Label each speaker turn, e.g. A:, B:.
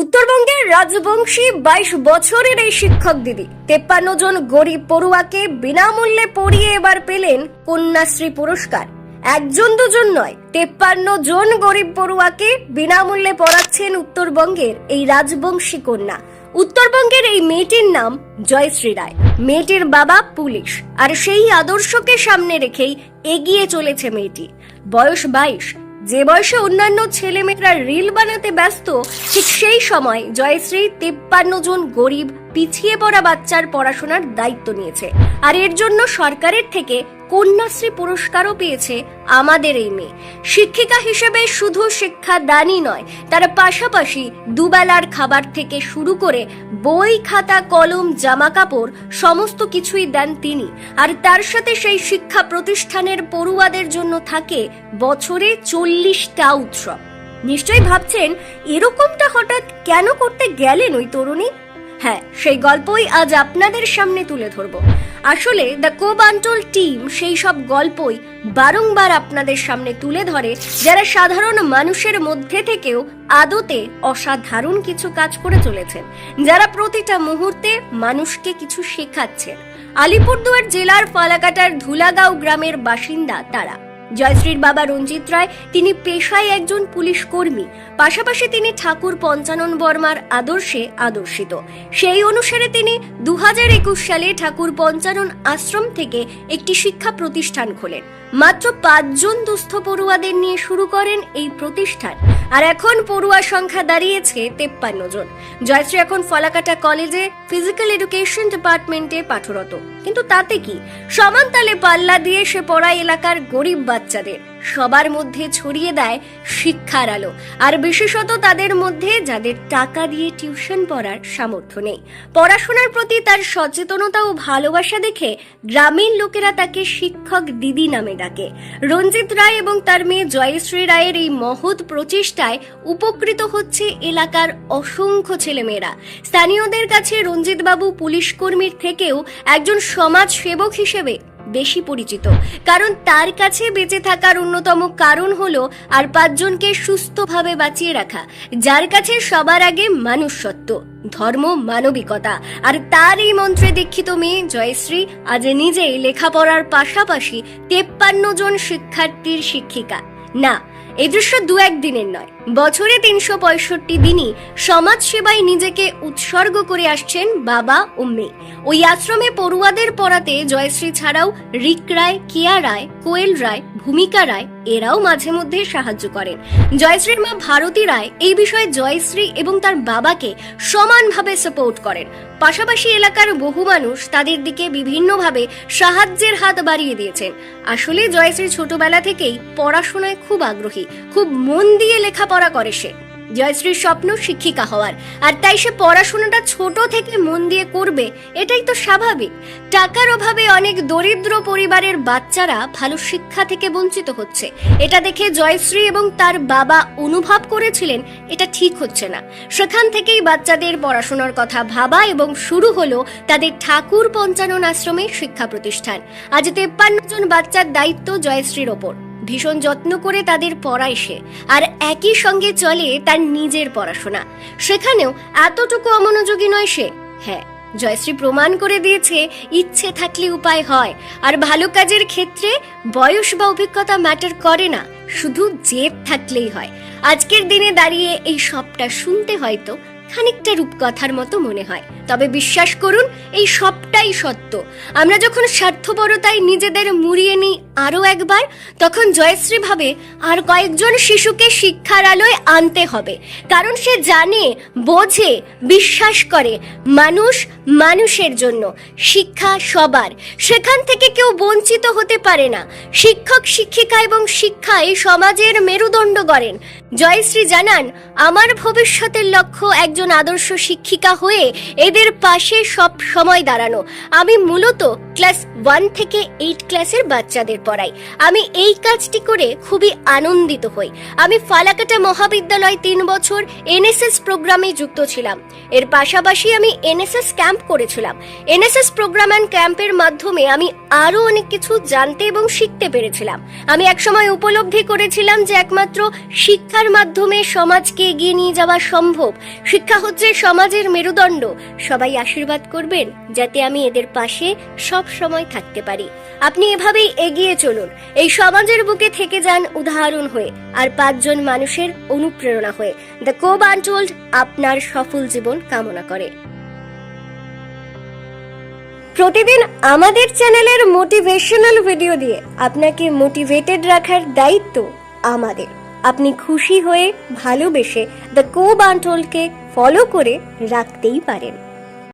A: উত্তরবঙ্গের রাজবংশী বাইশ বছরের এই শিক্ষক দিদি। তেপ্পান্ন জন গরিব পড়ুয়াকে বিনামূল্যে পড়িয়ে এবার পেলেন কন্যাশ্রী পুরস্কার। একজন দুজন নয়, তেপ্পান্ন জন গরিব পড়ুয়াকে বিনামূল্যে পড়াচ্ছেন উত্তরবঙ্গের এই রাজবংশী কন্যা। উত্তরবঙ্গের এই মেয়েটির নাম জয়শ্রী রায়। মেয়েটির বাবা পুলিশ, আর সেই আদর্শকে সামনে রেখেই এগিয়ে চলেছে মেয়েটি। বয়স বাইশ যে বয়সে অন্যান্য ছেলেমেয়েরা রিল বানাতে ব্যস্ত, ঠিক সেই সময় জয়শ্রী তেপ্পান্ন জন গরিব, পিছিয়ে পড়া বাচ্চার পড়াশোনার দায়িত্ব নিয়েছে। আর এর জন্য সরকারের থেকে কন্যাশ্রী পুরস্কারও পেয়েছে আমাদের এই মেয়ে। শিক্ষিকা হিসেবে শুধু শিক্ষা দানই নয়, তার পাশাপাশি দুবেলার খাবার থেকে শুরু করে বই, খাতা, কলম জামা কাপড় সমস্ত কিছুই দেন তিনি। আর তার সাথে সেই শিক্ষা প্রতিষ্ঠানের পড়ুয়াদের জন্য থাকে বছরে চল্লিশটা উৎসব। নিশ্চয়ই ভাবছেন, এরকমটা হঠাৎ কেন করতে গেলেন ওই তরুণী? হ্যাঁ সেই গল্পই আজ আপনাদের সামনে তুলে ধরব। আসলে দ্য কোবান্টল টিম সেই সব গল্পই বারংবার আপনাদের সামনে তুলে ধরে, যারা সাধারণ মানুষের মধ্যে থেকেও আদতে অসাধারণ কিছু কাজ করে চলেছেন, যারা প্রতিটা মুহূর্তে মানুষকে কিছু শেখাচ্ছেন। আলিপুরদুয়ার জেলার ফালাকাটার ধুলাগাঁও গ্রামের বাসিন্দা তারা। জয়শ্রীর বাবা রঞ্জিত রায় তিনি পেশায় একজন পুলিশ কর্মী। পাশাপাশি তিনি ঠাকুর পঞ্চানন বর্মার আদর্শে আদর্শিত। সেই অনুসারে তিনি দুহাজার একুশ সালে ঠাকুর পঞ্চানন আশ্রম থেকে একটি শিক্ষা প্রতিষ্ঠান খোলেন। মাত্র পাঁচজন দুস্থ পড়ুয়াদের নিয়ে শুরু করেন এই প্রতিষ্ঠান। আর এখন পড়ুয়ার সংখ্যা দাঁড়িয়েছে তেপ্পান্ন জন। জয়শ্রী এখন ফলাকাটা কলেজে ফিজিক্যাল এডুকেশন ডিপার্টমেন্টে পাঠরত। কিন্তু তাতে কি? সমান তালে পাল্লা দিয়ে সে পড়ায় এলাকার গরিব বাচ্চাদের। সবার মধ্যে ছড়িয়ে দেয় শিক্ষার আলো। আর বিশেষত তাদের মধ্যে যাদের টাকা দিয়ে টিউশন পড়ার সামর্থ্য নেই। পড়াশোনার প্রতি তার সচেতনতা ও ভালোবাসা দেখে গ্রামীণ লোকেরা তাকে শিক্ষক দিদি নামে ডাকে। রঞ্জিত রায় এবং তার মেয়ে জয়শ্রী রায়ের এই মহৎ প্রচেষ্টায় উপকৃত হচ্ছে এলাকার অসংখ্য ছেলেমেয়েরা। স্থানীয়দের কাছে রঞ্জিত বাবু পুলিশ কর্মীর থেকেও একজন সমাজ সেবক হিসেবে বেশি পরিচিত। কারণ তার কাছে বেঁচে থাকার অন্যতম কারণ হলো আর পাঁচজনকে সুস্থভাবে বাঁচিয়ে রাখা, যার কাছে সবার আগে মানুষত্ব, ধর্ম, মানবিকতা। আর তার এই মন্ত্রে দীক্ষিত মেয়ে জয়শ্রী আজ নিজেই লেখাপড়ার পাশাপাশি তেপ্পান্ন জন শিক্ষার্থীর শিক্ষিকা। না এই দৃশ্য দু একদিনের নয়। বছরে তিনশো পঁয়ষট্টি দিনই সমাজ সেবায় নিজেকে উৎসর্গ করে আসছেন বাবা ও মেয়ে। ওই আশ্রমে পড়ুয়াদের পড়াতে জয়শ্রী ছাড়াও রিক রায়, কেয়া রায়, কোয়েল রায় ভূমিকা রায় এরাও মাঝে মধ্যে সাহায্য করেন। জয়শ্রীর মা ভারতী রায় এই বিষয়ে জয়শ্রী এবং তার বাবাকে সমানভাবে সাপোর্ট করেন। পাশাপাশি এলাকার বহু মানুষ তাদের দিকে বিভিন্নভাবে সাহায্যের হাত বাড়িয়ে দিয়েছেন। আসলে জয়শ্রী ছোটবেলা থেকেই পড়াশোনায় খুব আগ্রহী, খুব মন দিয়ে লেখাপড়া করে সে। জয়শ্রীর স্বপ্ন শিক্ষিকা হওয়ার। আর তাই সে পড়াশোনাটা ছোট থেকে মন দিয়ে করবে, এটাই তো স্বাভাবিক। টাকার অভাবে অনেক দরিদ্র পরিবারের বাচ্চারা ভালো শিক্ষা থেকে বঞ্চিত হচ্ছে। এটা দেখে জয়শ্রী এবং তার বাবা অনুভব করেছিলেন, এটা ঠিক হচ্ছে না। সেখান থেকেই বাচ্চাদের পড়াশোনার কথা ভাবা এবং শুরু হলো তাদের ঠাকুর পঞ্চানন আশ্রমে শিক্ষা প্রতিষ্ঠান। আজ তেপ্পান্ন জন বাচ্চার দায়িত্ব জয়শ্রীর ওপর। ভীষণ যত্ন করে তাদের পড়ায় সে, আর একই সঙ্গে চলে তার নিজের পড়াশোনা। সেখানেও এতটুকু অমনোযোগী নয় সে। হ্যাঁ জয়শ্রী প্রমাণ করে দিয়েছে ইচ্ছে থাকলে উপায় হয়, আর ভালো কাজের ক্ষেত্রে বয়স বা অভিজ্ঞতা ম্যাটার করে না, শুধু জেদ থাকলেই হয়। আজকের দিনে দাঁড়িয়ে এই সবটা শুনতে হয়তো খানিকটা রূপকথার মতো মনে হয়। তবে বিশ্বাস করুন, এই সবটাই সত্য। আমরা যখন স্বার্থপরতায় নিজেদের মুড়িয়ে নিই আরও একবার, তখন জয়শ্রী ভাবে আর কয়েকজন শিশুকে শিক্ষার আলোয় আনতে হবে। কারণ সে জানে, বোঝে, বিশ্বাস করে মানুষ মানুষের জন্য, শিক্ষা সবার। সেখান থেকে কেউ বঞ্চিত হতে পারে না। শিক্ষক, শিক্ষিকা এবং শিক্ষায় সমাজের মেরুদণ্ড গড়েন। জয়শ্রী জানান, আমার ভবিষ্যতের লক্ষ্য একজন আদর্শ শিক্ষিকা হয়ে এদের পাশে সব সময় দাঁড়ানো। আমি মূলত ক্লাস ওয়ান থেকে এইট ক্লাসের বাচ্চাদের পড়াই। আমি এই কাজটি করে খুবই আনন্দিত হই। আমি ফালাকাটা মহাবিদ্যালয় তিন বছর এনএসএস প্রোগ্রামে যুক্ত ছিলাম। এর পাশাপাশি আমি এনএসএস ক্যাম্প করেছিলাম। এনএসএস প্রোগ্রাম অ্যান্ড ক্যাম্পের মাধ্যমে আমি আরও অনেক কিছু জানতে এবং শিখতে পেরেছিলাম। আমি একসময় উপলব্ধি করেছিলাম যে একমাত্র শিক্ষার মাধ্যমে সমাজকে এগিয়ে নিয়ে যাওয়া সম্ভব। শিক্ষা হচ্ছে সমাজের মেরুদণ্ড। সবাই আশীর্বাদ করবেন যাতে আমি এদের পাশে সব সময় থাকতে পারি। আপনি এভাবেই এগিয়ে চলুন। এই সমাজের বুকে থেকে যান উদাহরণ হয়ে আর পাঁচজন মানুষের অনুপ্রেরণা হয়ে দ্য কোব আনটোল্ড আপনার সফল জীবন কামনা করে। প্রতিদিন আমাদের চ্যানেলের মোটিভেশনাল ভিডিও দিয়ে আপনাকে মোটিভেটেড রাখার দায়িত্ব আমাদের। আপনি খুশি হয়ে ভালোবেসে দ্য কো বান্টলকে ফলো করে রাখতেই পারেন।